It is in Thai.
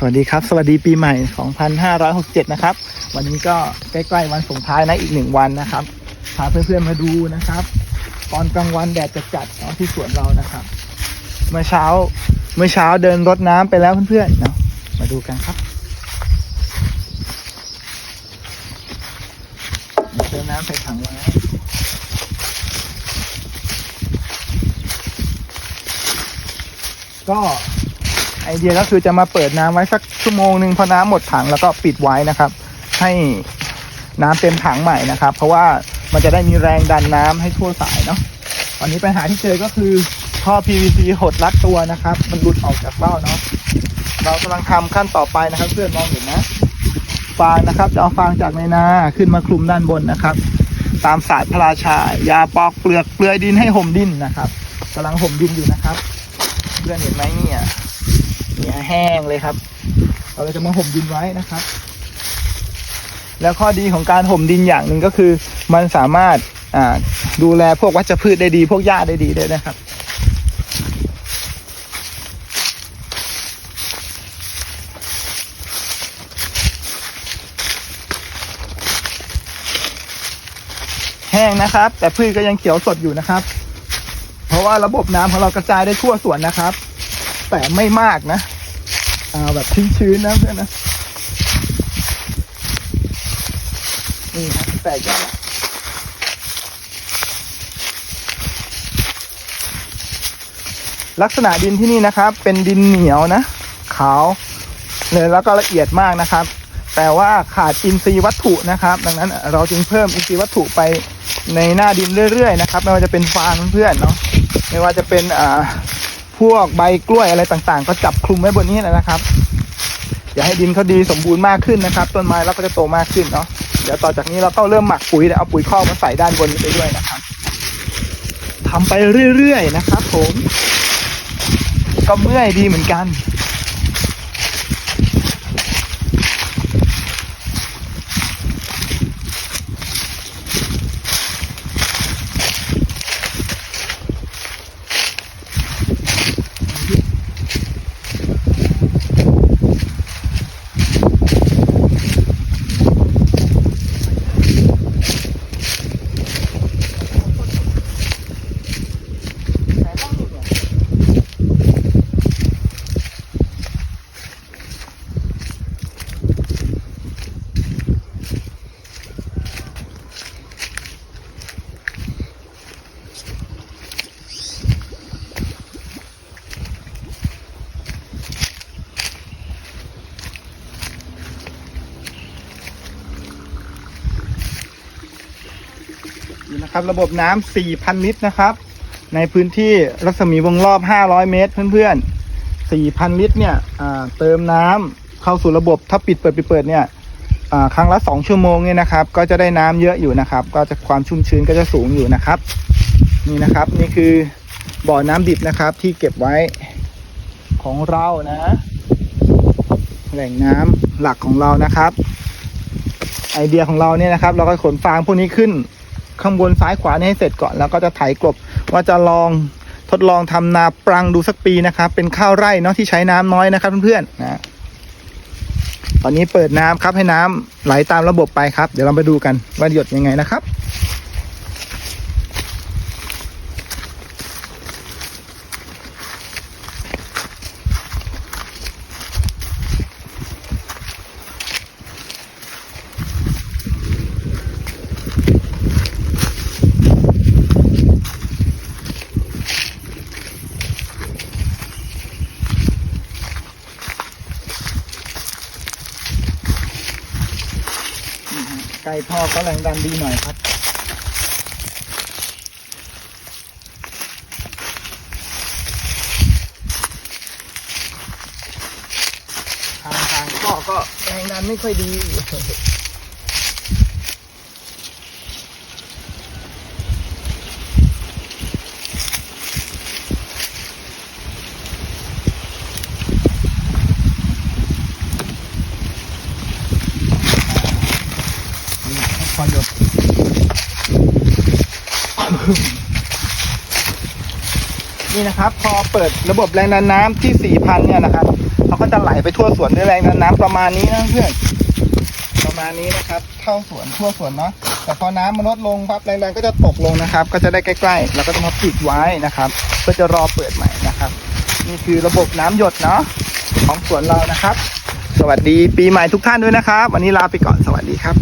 สวัสดีครับ สวัสดีปีใหม่ 2567 นะครับ วันนี้ก็ใกล้ๆวันส่งท้ายนะอีกหนึ่งวันนะครับ พาเพื่อนๆมาดูนะครับ ตอนกลางวันแดดจะจัดเนาะที่สวนเรานะครับ เมื่อเช้าเมื่อเช้าเดินรดน้ำไปแล้วเพื่อนๆเนาะมาดูกันครับเติมน้ำใส่ถังไว้ก็ ไอเดียก็คือจะมาเปิดน้ำไว้สักชั่วโมงหนึ่งพอน้ำหมดถังแล้วก็ปิดไว้นะครับ ให้น้ำเต็มถังใหม่นะครับ เพราะว่ามันจะได้มีแรงดันน้ำให้ทั่วสายเนาะตอนนี้ปัญหาที่เจอก็คือท่อ PVC หดรัดตัวนะครับ มันหลุดออกจากเบ้าเนาะเรากำลังทำขั้นต่อไปนะครับ เพื่อนมองเห็นนะฟางนะครับจะเอาฟางจากในนาขึ้นมาคลุมด้านบนนะครับ ตามศาสตร์พระราชายาปอกเปลือกเปลือยดินให้ห่มดินนะครับกำลังห่มดินอยู่นะครับ เพื่อนเห็นไหมเนี่ย นี่ยแห้งเลยครับ เราก็จะมาห่มดินไว้นะครับ แล้วข้อดีของการห่มดินอย่างหนึ่งก็คือ มันสามารถอ่าดูแลพวกวัชพืชได้ดี พวกหญ้าได้ดีด้วยนะครับแห้งนะครับ แต่พืชก็ยังเขียวสดอยู่นะครับ เพราะว่าระบบน้ำของเรากระจายได้ทั่วสวนนะครับ แต่ไม่มากนะ เอาแบบชื้นๆนะเพื่อนนะ นี่ครับแตกยอดละลักษณะดินที่นี่นะครับ เป็นดินเหนียวนะขาวเลยแล้วก็ละเอียดมากนะครับ แต่ว่าขาดอินทรีย์วัตถุนะครับ ดังนั้นเราจึงเพิ่มอินทรีย์วัตถุไปในหน้าดินเรื่อยๆนะครับ ไม่ว่าจะเป็นฟางเพื่อนเนาะไม่ว่าจะเป็นอ่า พวกใบกล้วยอะไรต่างๆ ก็จับคลุมไว้บนนี้นะครับอย่าให้ดินเขาดีสมบูรณ์มากขึ้นนะครับ ต้นไม้เราก็จะโตมากขึ้นเนาะเดี๋ยวต่อจากนี้เราก็เริ่มหมักปุ๋ยเดี๋ยวเอาปุ๋ยคอกมาใส่ด้านบนนี้ไปด้วยนะครับทำไปเรื่อยๆนะครับ ผม ก็เมื่อยดีเหมือนกัน นี่นะครับ ระบบน้ำ4,000 ลิตรนะครับ ในพื้นที่รัศมีวงรอบ 500 เมตร เพื่อนๆ 4,000 ลิตรเนี่ยเติมน้ำเข้าสู่ระบบถ้าปิดเปิดปิดเปิดเนี่ยครั้งละ 2 ชั่วโมงเนี่ยนะครับ ก็จะได้น้ำเยอะอยู่นะครับ ก็จะความชุ่มชื้นก็จะสูงอยู่นะครับ นี่นะครับนี่คือบ่อน้ำดิบนะครับที่เก็บไว้ของเรานะ แหล่งน้ำหลักของเรานะครับ ไอเดียของเราเนี่ยนะครับ เราก็ขนฟางพวกนี้ขึ้น ข้างบนซ้ายขวานี่ให้เสร็จก่อนแล้วก็จะไถกลบว่าจะลองทดลองทำนาปรังดูสักปีนะครับ เป็นข้าวไร่เนาะที่ใช้น้ำน้อยนะครับเพื่อนๆนะตอนนี้เปิดน้ำครับให้น้ำไหลตามระบบไปครับ เดี๋ยวเราไปดูกันว่าหยดยังไงนะครับ ไก่พ่อก็แรงดันดีหน่อยครับ ทางทางพ่อก็แรงดันไม่ค่อยดี พอหยดนี่นะครับ พอเปิดระบบแรงดันน้ำที่ 4,000 เนี่ยนะครับเขาก็จะไหลไปทั่วสวนด้วยแรงดันน้ำประมาณนี้นะเพื่อนประมาณนี้นะครับเข้าสวนทั่วสวนเนาะแต่พอน้ำมันลดลงปั๊บแรงๆก็จะตกลงนะครับ ก็จะได้ใกล้ๆ แล้วก็ต้องมาปิดไว้นะครับเพื่อจะรอเปิดใหม่นะครับ นี่คือระบบน้ำหยดเนาะของสวนเรานะครับ สวัสดีปีใหม่ทุกท่านด้วยนะครับ วันนี้ลาไปก่อนสวัสดีครับ